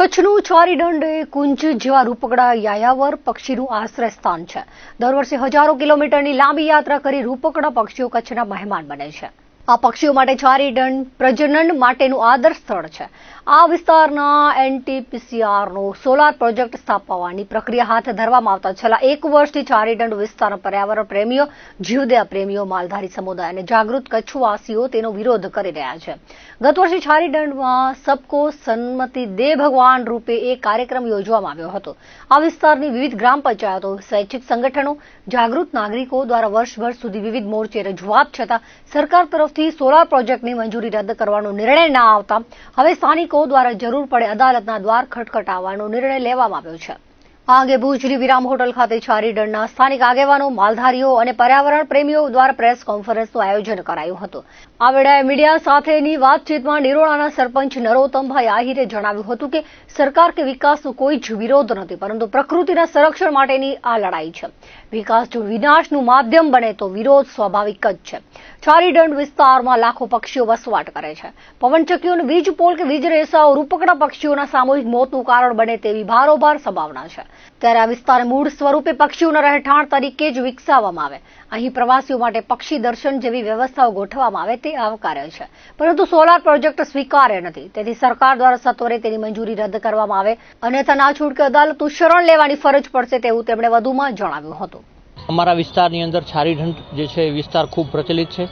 કચ્છનું છારીદંડ એ કુંજ જેવા રૂપકડા યાયાવર પક્ષીનું આશ્રય સ્થાન છે. દર વર્ષે હજારો કિલોમીટરની લાંબી યાત્રા કરી રૂપકડા પક્ષીઓ કચ્છના મહેમાન બને છે. આ પક્ષીઓ માટે છારીદંડ પ્રજનન માટેનું આદર્શ સ્થળ છે. આ વિસ્તારના એનટીપીસીઆરનો સોલાર પ્રોજેક્ટ સ્થાપવાની પ્રક્રિયા હાથ ધરવામાં આવતા છેલ્લા એક વર્ષથી છારીદંડ વિસ્તારના પર્યાવરણ પ્રેમીઓ, જીવદયા પ્રેમીઓ, માલધારી સમુદાય અને જાગૃત કચ્છવાસીઓ તેનો વિરોધ કરી રહ્યા છે. ગત વર્ષે છારીદંડમાં સબકો સન્મતિ દે ભગવાન રૂપે એક કાર્યક્રમ યોજવામાં આવ્યો હતો. આ વિસ્તારની વિવિધ ગ્રામ પંચાયતો, સ્વૈચ્છિક સંગઠનો, જાગૃત નાગરિકો દ્વારા વર્ષભર સુધી વિવિધ મોરચે રજૂઆત છતાં સરકાર તરફથી સોલાર પ્રોજેક્ટની મંજૂરી રદ કરવાનો નિર્ણય ના આવતા હવે સ્થાનિકો દ્વારા જરૂર પડે અદાલતના દ્વાર ખટખટાવવાનો નિર્ણય લેવામાં આવ્યો છે. આ અંગે ભુજની વિરામ હોટલ ખાતે છારીદંડના સ્થાનિક આગેવાનો, માલધારીઓ અને પર્યાવરણ પ્રેમીઓ દ્વારા પ્રેસ કોન્ફરન્સનું આયોજન કરાયું હતું. આ વેળાએ મીડિયા સાથેની વાતચીતમાં નિરોણાના સરપંચ નરોત્તમભાઈ આહિરે જણાવ્યું હતું કે, સરકાર કે વિકાસનો કોઈ જ વિરોધ નથી, પરંતુ પ્રકૃતિના સંરક્ષણ માટેની આ લડાઈ છે. વિકાસ જો વિનાશનું માધ્યમ બને, તો વિરોધ સ્વાભાવિક જ છે. ચારીદંડ વિસ્તારમાં લાખો પક્ષીઓ વસવાટ કરે છે. પવનચક્કીઓ અને વીજ પોલ કે વીજ રેસાઓ રૂપકડા પક્ષીઓના સામૂહિક મોતનું કારણ બને તેવી ભારોભાર સંભાવના છે. ત્યારે આ વિસ્તાર મૂળ સ્વરૂપે પક્ષીઓના રહેઠાણ તરીકે જ વિકસાવવામાં આવે. અહીં પ્રવાસીઓ માટે પક્ષી દર્શન જેવી વ્યવસ્થાઓ ગોઠવવામાં આવે તે આવકાર્ય છે. પરંતુ સોલાર પ્રોજેક્ટ સ્વીકાર્ય નથી. તેથી સરકાર દ્વારા સત્વરે તેની મંજૂરી રદ કરવામાં આવે અન્યથા ના છૂટકે અદાલતનું શરણ લેવાની ફરજ પડશે તેવું તેમણે વધુમાં જણાવ્યું હતું. અમારા વિસ્તારની અંદર છારીઢંઢ જે છે એ વિસ્તાર ખૂબ પ્રચલિત છે.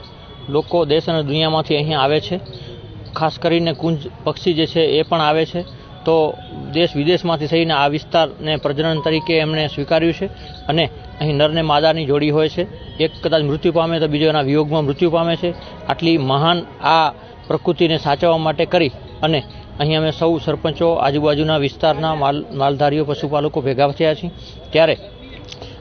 લોકો દેશ અને દુનિયામાંથી અહીં આવે છે. ખાસ કરીને કુંજ પક્ષી જે છે એ પણ આવે છે. તો દેશ વિદેશમાંથી થઈને આ વિસ્તારને પ્રજનન તરીકે એમણે સ્વીકાર્યું છે અને અહીં નરને માદાની જોડી હોય છે. એક કદાચ મૃત્યુ પામે તો બીજો એના વિયોગમાં મૃત્યુ પામે છે. આટલી મહાન આ પ્રકૃતિને સાચવવા માટે કરી અને અહીં અમે સૌ સરપંચો આજુબાજુના વિસ્તારના માલ, માલધારીઓ, પશુપાલકો ભેગા થયા છીએ. ત્યારે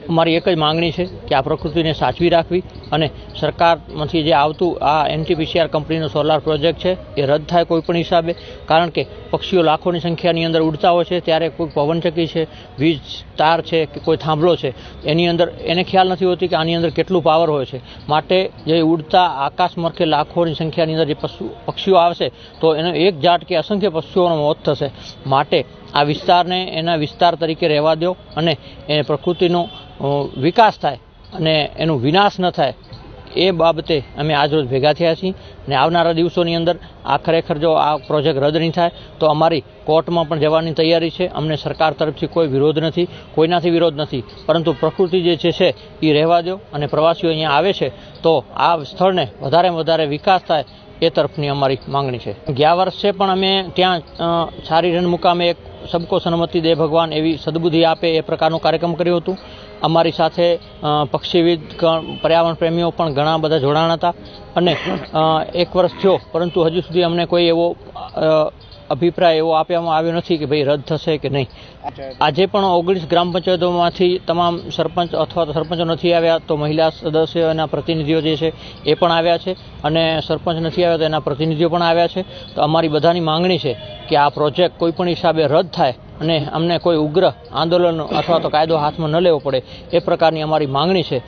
અમારી એક જ માંગણી છે કે આ પ્રકૃતિને સાચવી રાખવી અને સરકારમાંથી જે આવતું આ એનટીપીસીઆર કંપનીનો સોલાર પ્રોજેક્ટ છે, એ રદ થાય કોઈ પણ હિસાબે. કારણ કે પક્ષીઓ લાખોની સંખ્યાની અંદર ઉડતા હોય છે, ત્યારે કોઈ પવનચક્કી છે, વીજ, તાર છે કે કોઈ થાંભલો છે, એની અંદર એને ખ્યાલ નથી હોતી કે આની અંદર કેટલું પાવર હોય છે. માટે જે ઉડતા આકાશ મરખે લાખોની સંખ્યાની અંદર જે પશુ, પક્ષીઓ આવશે, તો એનો એક જાટ કે અસંખ્ય પક્ષીઓનો મોત થશે. માટે આ વિસ્તારને એના વિસ્તાર તરીકે રહેવા દો અને એ પ્રકૃતિનો વિકાસ થાય અને એનું વિનાશ ન થાય, એ બાબતે અમે આજરોજ ભેગા થયા છીએ. અને આવનારા દિવસોની અંદર આ ખરેખર જો આ પ્રોજેક્ટ રદ નહીં થાય, તો અમારી કોર્ટમાં પણ જવાની તૈયારી છે. અમને સરકાર તરફથી કોઈ વિરોધ નથી, કોઈનાથી વિરોધ નથી. પરંતુ પ્રકૃતિ જે છે એ રહેવા દો અને પ્રવાસીઓ અહીંયા આવે છે, તો આ સ્થળને વધારે વધારે વિકાસ થાય એ તરફની અમારી માંગણી છે. ગયા વર્ષે પણ અમે ત્યાં સારી રન મુકામે એક સબકો સન્મતિ દે ભગવાન એવી સદબુદ્ધિ આપે એ પ્રકારનું કાર્યક્રમ કર્યું હતું. અમારી સાથે પક્ષીવિદ પર્યાવરણ પ્રેમીઓ પણ ઘણા બધા જોડાણ હતા. અને એક વર્ષ થયો, પરંતુ હજુ સુધી અમને કોઈ એવો અભિપ્રાય એવો આપવામાં આવ્યો નથી કે ભાઈ રદ થશે કે નહીં. આજે પણ ઓગણીસ ગ્રામ પંચાયતોમાંથી તમામ સરપંચ અથવા તો સરપંચો નથી આવ્યા, તો મહિલા સદસ્યો એના પ્રતિનિધિઓ જે છે એ પણ આવ્યા છે. અને સરપંચ નથી આવ્યા, તો એના પ્રતિનિધિઓ પણ આવ્યા છે. તો અમારી બધાની માંગણી છે કે આ પ્રોજેક્ટ કોઈ પણ હિસાબે રદ થાય અને અમને કોઈ ઉગ્ર આંદોલન અથવા તો કાયદો હાથમાં ન લેવો પડે. એ પ્રકારની અમારી માંગણી છે.